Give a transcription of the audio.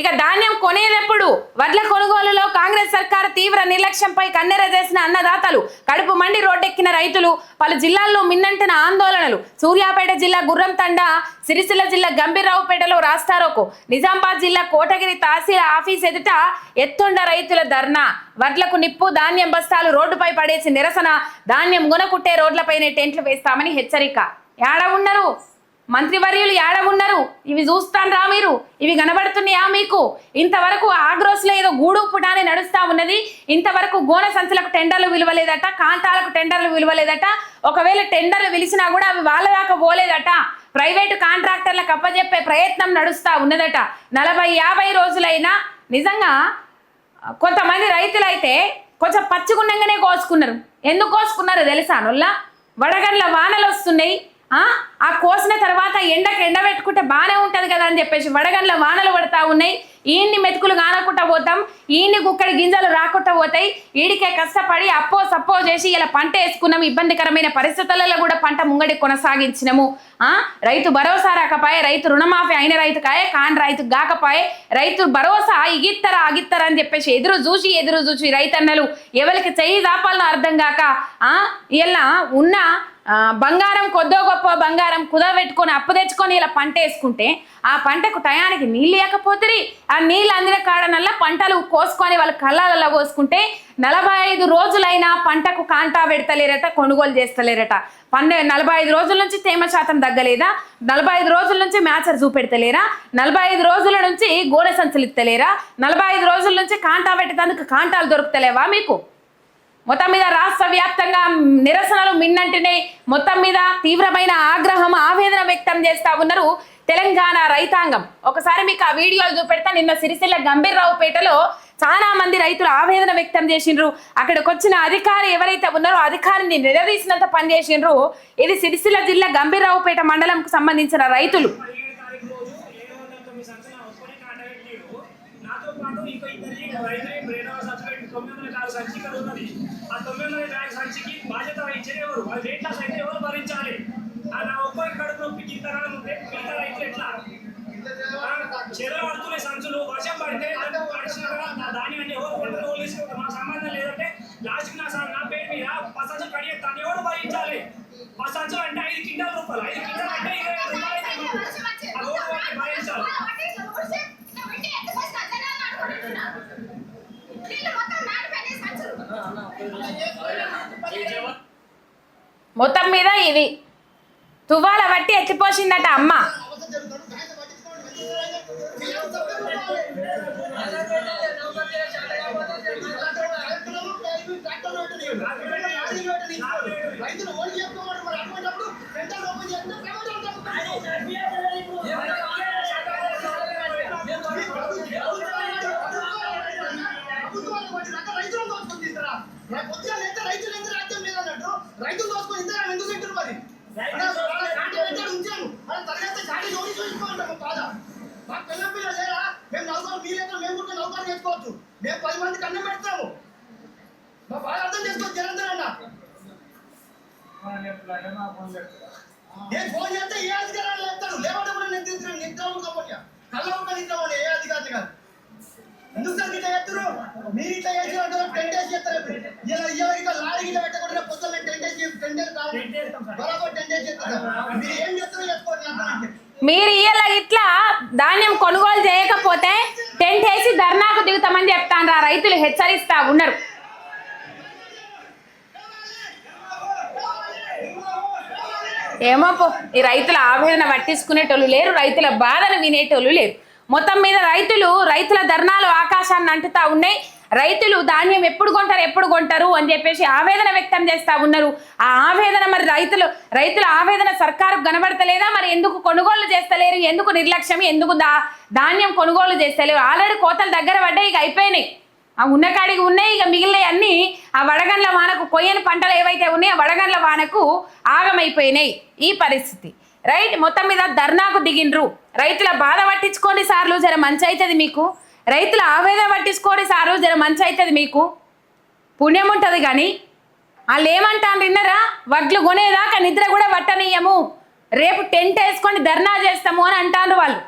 ఇక ధాన్యం కొనేదెప్పుడు వడ్ల కొనుగోలులో కాంగ్రెస్ సర్కారు తీవ్ర నిర్లక్ష్యంపై కన్నెర చేసిన అన్నదాతలు కడుపు మండి రోడ్డెక్కిన రైతులు పలు జిల్లాల్లో మిన్నంటిన ఆందోళనలు. సూర్యాపేట జిల్లా గుర్రంతండ సిరిసిల్ల జిల్లా గంభీర్రావుపేటలో రాస్తారోకు. నిజామాబాద్ జిల్లా కోటగిరి తహసీల్ ఆఫీస్ ఎదుట ఎత్తుండ రైతుల ధర్నా. వడ్లకు నిప్పు ధాన్యం బస్తాలు రోడ్డుపై పడేసి నిరసన. ధాన్యం గునకుట్టే రోడ్లపైనే టెంట్లు వేస్తామని హెచ్చరిక. ఏడ ఉన్నారు మంత్రివర్యులు ఏడ ఉన్నారు? ఇవి చూస్తాను రా మీరు. ఇవి కనబడుతున్నాయా మీకు? ఇంతవరకు ఆగ్రోస్లో ఏదో గూడు పుటానే నడుస్తా ఉన్నది. ఇంతవరకు గోన సంచులకు టెండర్లు విలువలేదట కాంతాలకు టెండర్లు విలువలేదట. ఒకవేళ టెండర్లు విలిచినా కూడా అవి వాళ్ళ దాకా పోలేదట. ప్రైవేటు కాంట్రాక్టర్లకు అప్పజెప్పే ప్రయత్నం నడుస్తా ఉన్నదట. నలభై యాభై రోజులైనా నిజంగా కొంతమంది రైతులైతే కొంచెం పచ్చిగుండంగానే కోసుకున్నారు. ఎందుకు కోసుకున్నారు తెలుసా నొల్ల? వడగండ్ల వానలు వస్తున్నాయి ఆ? కోసిన తర్వాత ఎండకు ఎండ పెట్టుకుంటే బాగానే ఉంటుంది కదా అని చెప్పేసి వడగండ్ల వానలు పడతా ఉన్నాయి. ఈయన్ని మెతుకులు కానకుండా పోతాం. ఈయన్ని గుక్కడి గింజలు రాకుండా పోతాయి. ఈడికే కష్టపడి అప్పో సప్పో చేసి ఇలా పంట వేసుకున్నాం. ఇబ్బందికరమైన పరిస్థితులలో కూడా పంట ముంగడి కొనసాగించినము. ఆ? రైతు భరోసా రాకపాయే రైతు రుణమాఫీ అయిన రైతు కాయే కాని రైతు గాకపాయే. రైతు భరోసా ఇగిత్తరా అగిత్తరా అని చెప్పేసి ఎదురు చూసి ఎదురు చూసి రైతన్నలు ఎవరికి చెయ్యి దాపాలనో అర్థం కాక ఆ? ఇలా ఉన్న బంగారం కొద్దో గొప్ప బంగారం కుదబెట్టుకొని అప్పు తెచ్చుకొని ఇలా పంట వేసుకుంటే ఆ పంటకు టయానికి నీళ్ళు ఇవ్వకపోతే ఆ నీళ్ళు అందిన కాడనల్లా పంటలు కోసుకొని వాళ్ళ కళ్ళల్లో కోసుకుంటే నలభై ఐదు రోజులైనా పంటకు కాంటా పెడతలేరట కొనుగోలు చేస్తలేరట. పన్నె నలభై ఐదు రోజుల నుంచి తేమ శాతం తగ్గలేదా? నలభై ఐదు రోజుల నుంచి మ్యాచర్ చూపెడతలేరా? నలభై ఐదు రోజుల నుంచి గోడ సంచులు ఇస్తలేరా నలభై ఐదు రోజుల నుంచి కాంటా పెట్టేందుకు కాంటాలు దొరుకుతలేవా మీకు? మొత్తం మీద రాష్ట్ర వ్యాప్తంగా నిరసనలు మిన్నంటినే మొత్తం మీద తీవ్రమైన ఆగ్రహం ఆవేదన వ్యక్తం చేస్తా ఉన్నారు తెలంగాణ రైతాంగం. ఒకసారి మీకు ఆ వీడియోలు చూపెడతా. నిన్న సిరిసిల్ల గంభీర్రావుపేటలో చాలా మంది రైతులు ఆవేదన వ్యక్తం చేసిండ్రు. అక్కడికి వచ్చిన అధికారి ఎవరైతే ఉన్నారో అధికారిని నిలదీసినంత పని చేసిండ్రు. ఇది సిరిసిల్ల జిల్లా గంభీర్రావుపేట మండలంకు సంబంధించిన రైతులు. నాతో పాటు ఇంకో రైతు రెండవ సంచి పెట్టి తొమ్మిది వందల నాలుగు సంచికలు ఉన్నది. ఆ తొమ్మిది వందల నాలుగు సంచికి బాధ్యత వహించేది ఎవరు? అది రేట్ లాస్ అయితే ఎవరు భరించాలి? ఆ నా ఒక్కరి కడుపు నొప్పికి ఇంత ఉంటే మిగతా రైతులు ఎట్లా? చెరువు పడుతున్నాయి సంచులు వర్షం పడితే దాంట్లో పడిచినా అన్ని ఎవరు కొంటారు ఎవరు తీసుకుంటారు మాకు సంబంధం లేదంటే లాస్ట్కి నా సా- నా పేరు మీద పది సంచులు కడిగే తను ఎవరు భరించాలి? పది సంచులు అంటే ఐదు కింటాల రూపాయలు. ఐదు కింటాలు అంటే ఇరవై రూపాయలు అయితే భరించాలి. మొత్తం మీద ఇది. తువ్వాల బట్టి ఎత్తిపోసిందట అమ్మ. రైతులు నేను ఫోన్ చేస్తే ఏ అధికారాలు లేపుతాడు? లేవంటే కూడా నేను తింటున్నాను నిద్రము కాబట్టి కళ్ళ ఒక నిద్రమని ఏ అధికారి కాదు. ఎందుకు సార్ ఇట్లా చేస్తారు మీరు ఇట్లా చేసినట్టు టెన్ డేస్ చేస్తారు ఇలా ఇలా ఇక లారీ గిట్ల పెట్టకుండా పొద్దున్న టెన్ డేస్ టెన్ డేస్ బరాబర్ టెన్ డేస్ చేస్తారు మీరు ఏం చేస్తారో అంటారంటే మీరు ఇయ్యాల ఇట్లా ధాన్యం కొనుగోలు చేయకపోతే టెంట్ వేసి ధర్నాకు దిగుతామని చెప్తాను రా రైతులు హెచ్చరిస్తా ఉన్నారు. ఏమో పో ఈ రైతుల ఆవేదన పట్టించుకునేటోళ్ళు లేరు రైతుల బాధను వినేటోళ్ళు లేరు. మొత్తం మీద రైతులు రైతుల ధర్నాలు ఆకాశాన్ని అంటుతా ఉన్నాయి. రైతులు ధాన్యం ఎప్పుడు కొంటారు ఎప్పుడు కొంటారు అని చెప్పేసి ఆవేదన వ్యక్తం చేస్తా ఉన్నారు. ఆ ఆవేదన మరి రైతులు రైతుల ఆవేదన సర్కారు కనబడతలేదా? మరి ఎందుకు కొనుగోలు చేస్తలేరు? ఎందుకు నిర్లక్ష్యం ఎందుకు ధాన్యం కొనుగోలు చేస్తలేరు? ఆల్రెడీ కోతలు దగ్గర పడ్డాయి ఇక అయిపోయినాయి. ఆ ఉన్న కాడికి ఉన్నాయి ఇక మిగిలినవి అన్నీ ఆ వడగండ్ల వానకు కొయ్యని పంటలు ఏవైతే ఉన్నాయో ఆ వడగండ్ల వానకు ఆగమైపోయినాయి ఈ పరిస్థితి. రైట్ మొత్తం మీద ధర్నాకు దిగిండ్రు. రైతుల బాధ పట్టించుకోండి సార్లు జర మంచి అవుతుంది మీకు. రైతుల ఆవేదన పట్టించుకోండి సార్లు జర మంచి అవుతుంది మీకు. పుణ్యం ఉంటుంది కానీ. వాళ్ళు ఏమంటాను విన్నరా? వడ్లు కొనేదాకా నిద్ర కూడా పట్టనీయము. రేపు టెంట్ వేసుకొని ధర్నా చేస్తాము అని అంటారు వాళ్ళు.